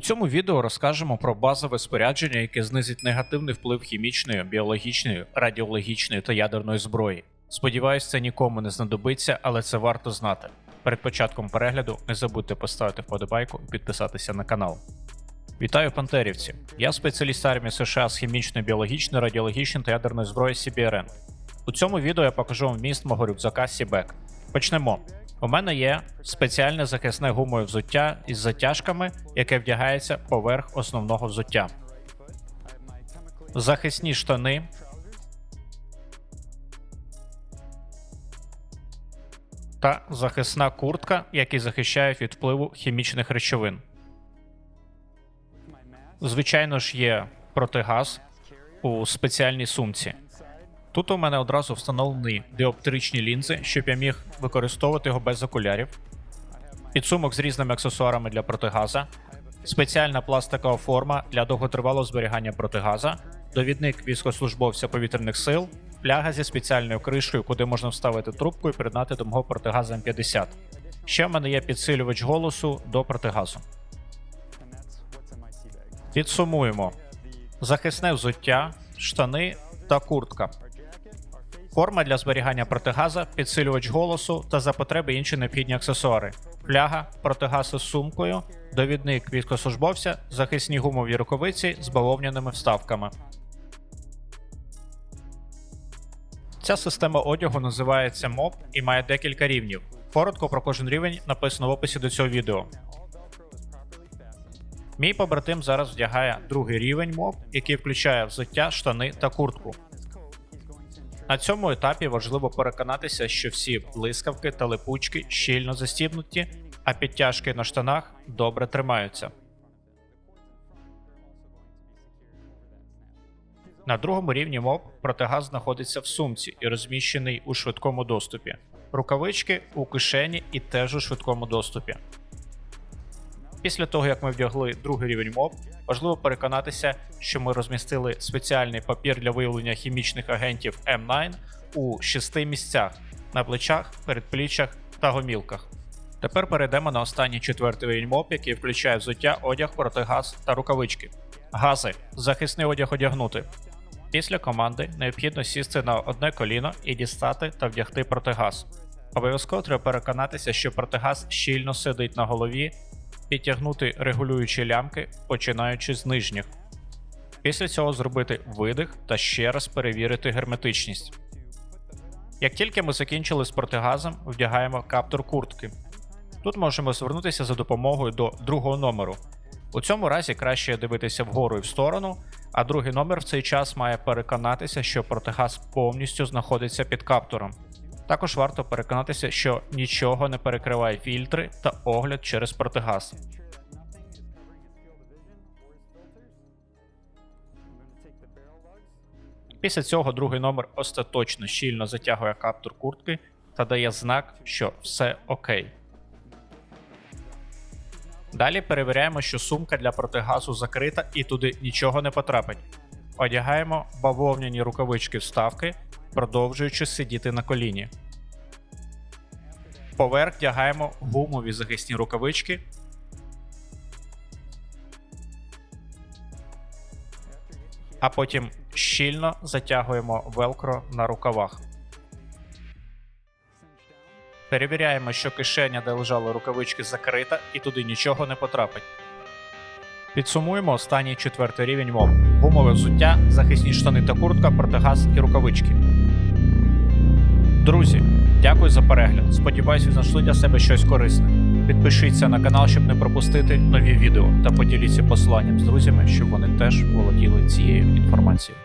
цьому відео розкажемо про базове спорядження, яке знизить негативний вплив хімічної, біологічної, радіологічної та ядерної зброї. Сподіваюсь, це нікому не знадобиться, але це варто знати. Перед початком перегляду не забудьте поставити вподобайку і підписатися на канал. Вітаю пантерівці! Я спеціаліст армії США з хімічної, біологічної, радіологічної та ядерної зброї CBRN. У цьому відео я покажу вам вміст мого рюкзака Сібек. Почнемо. У мене є спеціальне захисне гумове взуття із затяжками, яке вдягається поверх основного взуття. Захисні штани. Та захисна куртка, які захищають від впливу хімічних речовин. Звичайно ж, є протигаз у спеціальній сумці. Тут у мене одразу встановлені діоптричні лінзи, щоб я міг використовувати його без окулярів. Підсумок з різними аксесуарами для протигаза, спеціальна пластикова форма для довготривалого зберігання протигаза, довідник військовослужбовця повітряних сил, пляга зі спеціальною кришкою, куди можна вставити трубку і приєднати до мого протигаза М50. Ще в мене є підсилювач голосу до протигазу. Підсумуємо: захисне взуття, штани та куртка. Форма для зберігання протигаза, підсилювач голосу та за потреби інші необхідні аксесуари. Фляга, протигаз із сумкою, довідник військовослужбовця, захисні гумові рукавиці з бавовняними вставками. Ця система одягу називається МОП і має декілька рівнів. Коротко про кожен рівень написано в описі до цього відео. Мій побратим зараз вдягає другий рівень МОП, який включає взуття, штани та куртку. На цьому етапі важливо переконатися, що всі блискавки та липучки щільно застібнуті, а підтяжки на штанах добре тримаються. На другому рівні МОП протигаз знаходиться в сумці і розміщений у швидкому доступі. Рукавички у кишені і теж у швидкому доступі. Після того, як ми вдягли другий рівень МОП, важливо переконатися, що ми розмістили спеціальний папір для виявлення хімічних агентів М9 у шести місцях на плечах, передпліччях та гомілках. Тепер перейдемо на останній четвертий рівень МОП, який включає взуття, одяг, протигаз та рукавички. Гази. Захисний одяг одягнути. Після команди необхідно сісти на одне коліно і дістати та вдягти протигаз. Обов'язково треба переконатися, що протигаз щільно сидить на голові підтягнути регулюючі лямки, починаючи з нижніх. Після цього зробити видих та ще раз перевірити герметичність. Як тільки ми закінчили з протигазом, вдягаємо каптур куртки. Тут можемо звернутися за допомогою до другого номеру. У цьому разі краще дивитися вгору і в сторону, а другий номер в цей час має переконатися, що протигаз повністю знаходиться під каптуром. Також варто переконатися, що нічого не перекриває фільтри та огляд через протигаз. Після цього другий номер остаточно щільно затягує каптур куртки та дає знак, що все окей. Далі перевіряємо, що сумка для протигазу закрита і туди нічого не потрапить. Одягаємо бавовняні рукавички вставки, продовжуючи сидіти на коліні. Поверх вдягаємо гумові захисні рукавички. А потім щільно затягуємо велкро на рукавах. Перевіряємо, що кишеня, де лежали рукавички, закрита і туди нічого не потрапить. Підсумуємо останній четвертий рівень мов. Гумове взуття, захисні штани та куртка, протигаз і рукавички. Друзі, дякую за перегляд. Сподіваюсь, ви знайшли для себе щось корисне. Підпишіться на канал, щоб не пропустити нові відео та поділіться посиланням з друзями, щоб вони теж володіли цією інформацією.